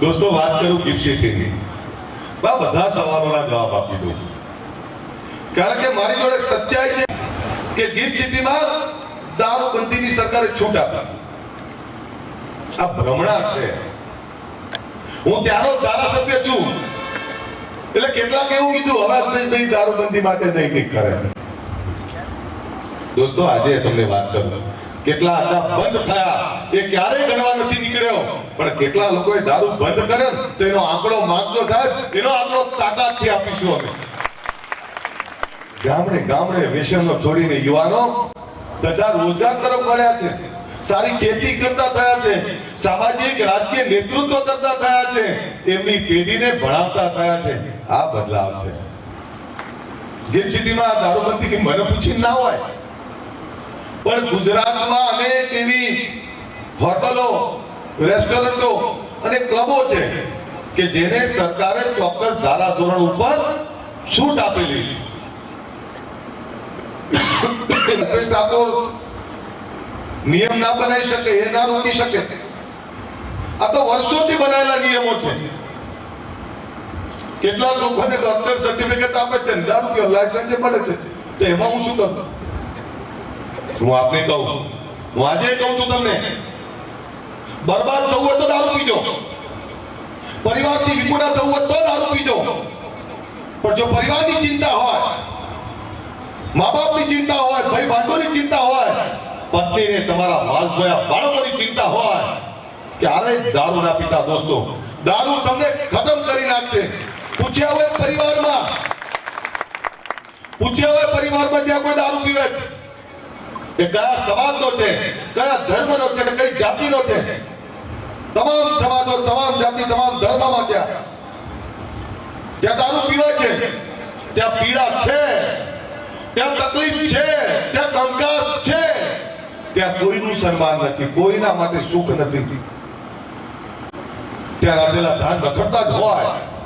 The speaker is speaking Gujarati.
દોસ્તો, વાત કરું ગિફ્ટ સિટીની બા, બધા સવાલોના જવાબ આપી દઉં કારણ કે મારી જોડે સચ્ચાઈ છે કે ગિફ્ટ સિટીમાં દારૂબંધીની સરકારે છૂટ આપી. આ ભ્રમણા છે. હું ત્યાંનો ધારાસભ્ય છું. એટલે કેટલાક એવું કીધું, હવે દારૂબંધી માટે નહીં કંઈક કરે. દોસ્તો, આજે તમને વાત કરું. કેટલા અડ્ડા બંધ થયા. એ ક્યારેય ગણવા નથી નીકળ્યો. પણ કેટલા લોકોએ દારૂ બંધ કર્યો તો એનો આંકડો માંગજો સાહેબ. એનો આંકડો તાકાતથી આપીશું અમે. ગામડે ગામડે વ્યસનો છોડીને યુવાનો ધંધા રોજગાર તરફ વળ્યા છે. સારી ખેતી કરતા થયા છે. સામાજિક, રાજકીય નેતૃત્વ કરતા થયા છે. એમની પેઢીને ભણાવતા થયા છે. આ બદલાવ છે. ગિફ્ટ સિટીમાં દારૂબંધી કે મને પૂછીને ના હોય પણ ગુજરાતમાં અનેક એવી હોટલો, રેસ્ટોરન્ટો અને ક્લબો છે કે જેને સરકારે ચોક્કસ ધારા ધોરણ ઉપર છૂટ આપેલી છે. નિયમ ના બનાવી શકે, એ ના રોકી શકે. આ તો વર્ષોથી બનાવેલા નિયમો છે. કેટલાક લોકોને ડોક્ટર સર્ટિફિકેટ આપે છે દારૂ પીવા લાયસન્સ મળે છે. તો એમાં હું શું કરું? હું આપને કહું, હું આજે કહું છું તમને, બરબાદ થવું હોય તો દારૂ પીજો. પરિવારથી વિખુડા થવું હોય તો દારૂ પીજો. પણ જો પરિવારની ચિંતા હોય મા બાપની ચિંતા હોય, ભાઈ ભાંડોની ચિંતા હોય, પત્નીને તમારા માલ જોયા, બાળકોની ચિંતા હોય, ક્યારેય દારૂ ના પીતા દોસ્તો. દારૂ તમને ખતમ કરી નાખશે. પૂછ્યા હોય પરિવારમાં. પૂછ્યા હોય પરિવારમાં જ્યાં કોઈ દારૂ પીવે છે. એ કયા સમાજનો છે, કયા ધર્મનો છે કે કઈ જાતિનો છે? તમામ સમાજો, તમામ જાતિ, તમામ ધર્મમાં છે જ્યાં દારૂ પીવાય છે, ત્યાં પીડા છે, ત્યાં તકલીફ છે, ત્યાં કંકાસ છે, ત્યાં કોઈનું સન્માન નથી, કોઈના માટે સુખ નથી. ત્યાં રાજેલા ધાન રખડતા જ હોય.